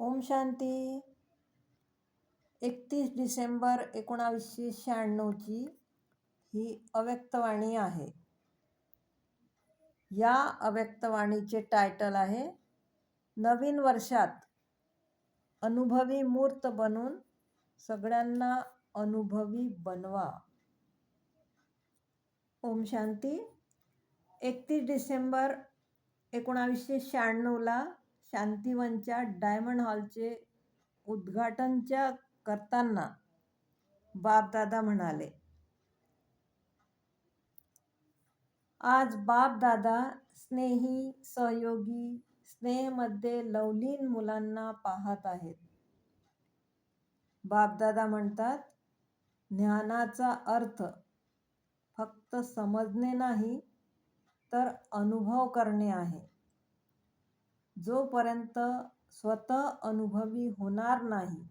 ओम शांती. एकतीस डिसेंबर एकोणावीसशे शहाण्णवची ही अव्यक्तवाणी आहे. या अव्यक्तवाणीचे टायटल आहे नवीन वर्षात अनुभवी मूर्त बनून सगळ्यांना अनुभवी बनवा. ओम शांती. एकतीस डिसेंबर एकोणावीसशे शहाण्णवला शांतीवनच्या डायमंड हॉलचे उद्घाटनच्या करताना बापदादा म्हणाले आज बापदादा स्नेही सहयोगी स्नेहमध्ये लवलीन मुलांना पाहत आहेत. बापदादा म्हणतात ज्ञानाचा अर्थ फक्त समजणे नाही तर अनुभव करणे आहे. जोपर्यंत स्वतः अनुभवी होणार नाही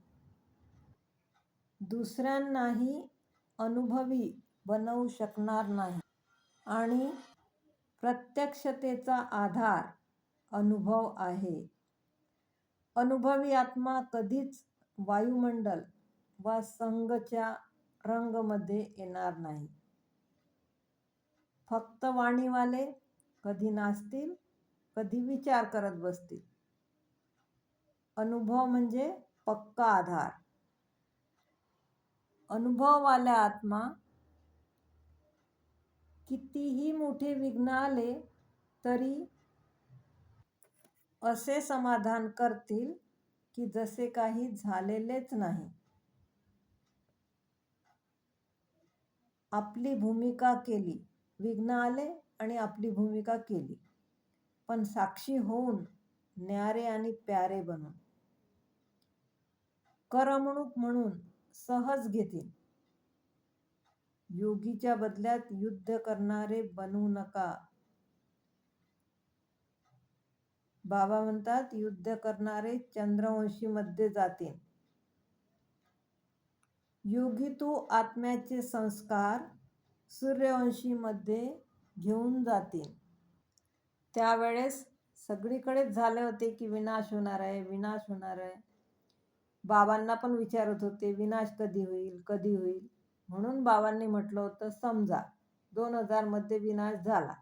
दुसऱ्यांनाही अनुभवी बनवू शकणार नाही. आणि प्रत्यक्षतेचा आधार अनुभव आहे. अनुभवी आत्मा कधीच वायुमंडल वा संघच्या रंगमध्ये येणार नाही. फक्त वाणीवाले कधी नाचतील? कधी विचार करत बसतील. अनुभव म्हणजे पक्का आधार. अनुभववाल्या आत्मा कितीही मोठे विघ्न आले तरी असे समाधान करतील की जसे काही झालेलेच नाही. आपली भूमिका केली विघ्न आले आणि आपली भूमिका केली. पण साक्षी होऊन न्यारे आणि प्यारे बनून. करमणूक म्हणून सहज घेतील. योगीच्या बदल्यात युद्ध करणारे बनू नका. बाबा म्हणतात युद्ध करणारे चंद्रवंशीमध्ये जातील. योगी तू आत्म्याचे संस्कार सूर्यवंशीमध्ये घेऊन जातील. त्यावेळेस सगळीकडेच झाले होते की विनाश होणार आहे विनाश होणार आहे. बाबांना पण विचारत होते विनाश कधी होईल कधी होईल? म्हणून बाबांनी म्हटलं होतं समजा दोन हजारमध्ये विनाश झाला.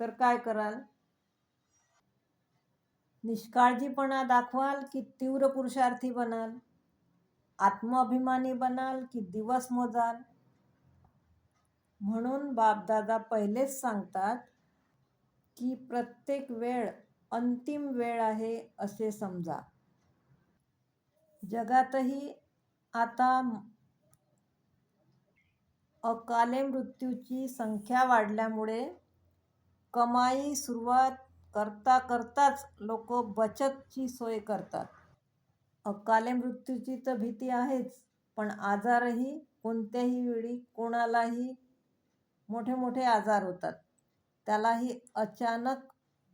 तर काय कराल? निष्काळजीपणा दाखवाल की तीव्र पुरुषार्थी बनाल? आत्माभिमानी बनाल की दिवस मोजाल? म्हणून बापदादा पहिलेच सांगतात की प्रत्येक वेळ अंतिम वेळ आहे असे समजा. जगातही आता अकाले मृत्यूची संख्या वाढल्यामुळे कमाई सुरुवात करता करताच लोक बचतची सोय करतात. अकाले मृत्यूची तर भीती आहेच पण आजारही कोणत्याही वेळी कोणालाही मोठे मोठे आजार होतात. त्यालाही अचानक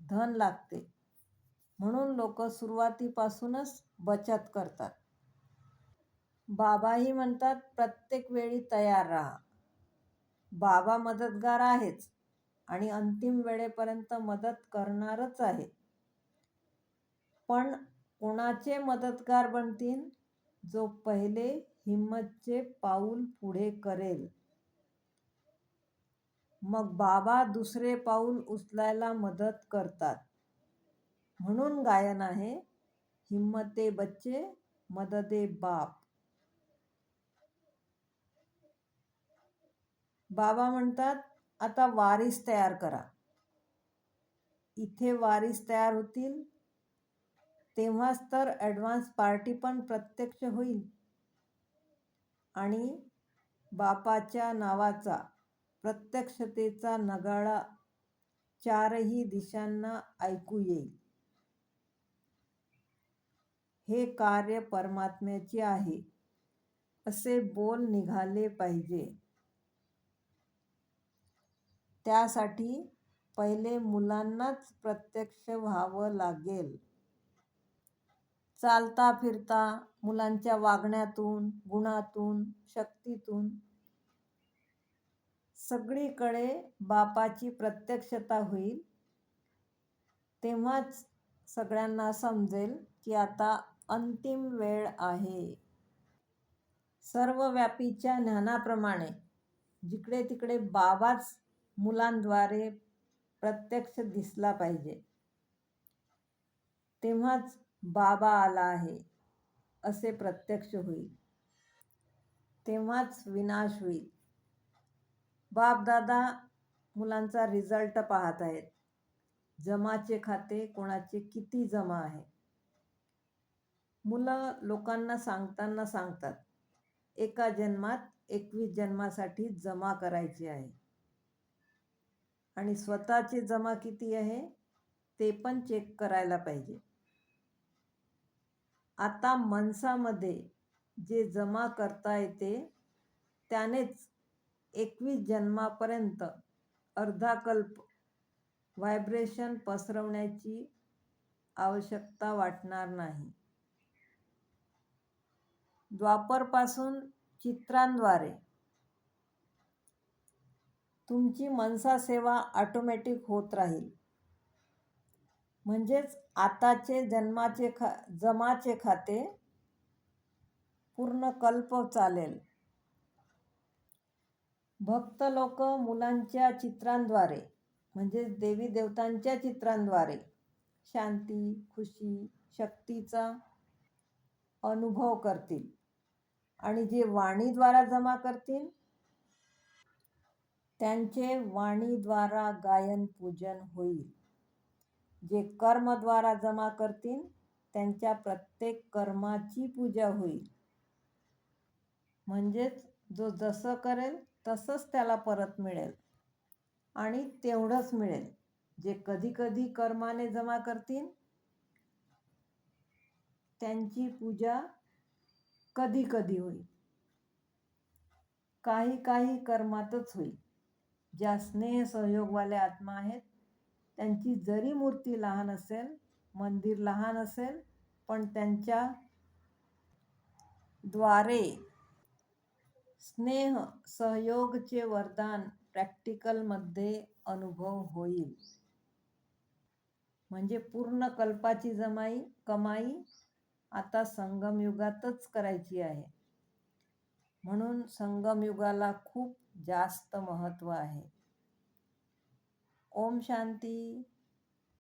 धन लागते. म्हणून लोक सुरुवातीपासूनच बचत करतात. बाबाही म्हणतात प्रत्येक वेळी तयार राहा. बाबा मदतगार आहेच आणि अंतिम वेळेपर्यंत मदत करणारच आहे. पण कोणाचे मदतगार बनतील जो पहिले हिम्मतचे पाऊल पुढे करेल? मग बाबा दुसरे पाऊल उचलायला मदत करतात. म्हणून गायन आहे हिम्मते बच्चे मददे बाप. बाबा म्हणतात आता वारीस तयार करा. इथे वारीस तयार होतील तेव्हाच तर ॲडव्हान्स पार्टी पण प्रत्यक्ष होईल. आणि बापाच्या नावाचा प्रत्यक्षतेचा नगाळा चारही दिशांना ऐकू येईल. हे कार्य परमात्म्याचे आहे. असे बोल निघाले पाहिजे. त्यासाठी पहिले मुलांनाच प्रत्यक्ष व्हावं लागेल. चालता फिरता मुलांच्या वागण्यातून गुणातून शक्तीतून सगळीकडे बापाची प्रत्यक्षता होईल तेव्हाच सगळ्यांना समजेल की आता अंतिम वेळ आहे. सर्वव्यापीच्या ज्ञानाप्रमाणे जिकडे तिकडे बाबाच मुलांद्वारे प्रत्यक्ष दिसला पाहिजे तेव्हाच बाबा आला आहे असे प्रत्यक्ष होईल. तेव्हाच विनाश होईल. बापदादा मुलांचा रिझल्ट पाहत आहेत. जमाचे खाते कोणाचे किती जमा आहे? मुलं लोकांना सांगताना सांगतात एका जन्मात एकवीस जन्मासाठी जमा करायची आहे. आणि स्वतःचे जमा किती आहे? ते पण चेक करायला पाहिजे. आता मनसामध्ये जे जमा करता येते त्यानेच एकवीस जन्मापर्यंत अर्धा कल्प व्हायब्रेशन पसरवण्याची आवश्यकता वाटणार नाही. द्वापरपासून चित्रांद्वारे तुमची मनसा सेवा ऑटोमॅटिक होत राहील. म्हणजेच आताचे जन्माचे खा जमाचे खाते पूर्ण कल्प चालेल. भक्त लोक मुलांच्या चित्रांद्वारे म्हणजेच देवी देवतांच्या चित्रांद्वारे शांती खुशी शक्तीचा अनुभव करतील. आणि जे वाणीद्वारा जमा करतील त्यांचे वाणीद्वारा गायन पूजन होईल. जे कर्मद्वारा जमा करतील त्यांच्या प्रत्येक कर्माची पूजा होईल. म्हणजेच जो जसं करेल तसंच त्याला परत मिळेल. आणि तेवढंच मिळेल. जे कधी कधी कर्माने जमा करतील त्यांची पूजा कधी कधी होईल. काही काही कर्मातच होईल. ज्या स्नेह सहयोगवाले आत्मा आहेत त्यांची जरी मूर्ती लहान असेल मंदिर लहान असेल पण त्यांच्या द्वारे स्नेह सहयोगचे वरदान प्रॅक्टिकलमध्ये अनुभव होईल. म्हणजे पूर्ण कल्पाची जमाई कमाई आता संगमयुगातच करायची आहे. म्हणून संगमयुगाला खूप जास्त महत्त्व आहे. ओम शांती.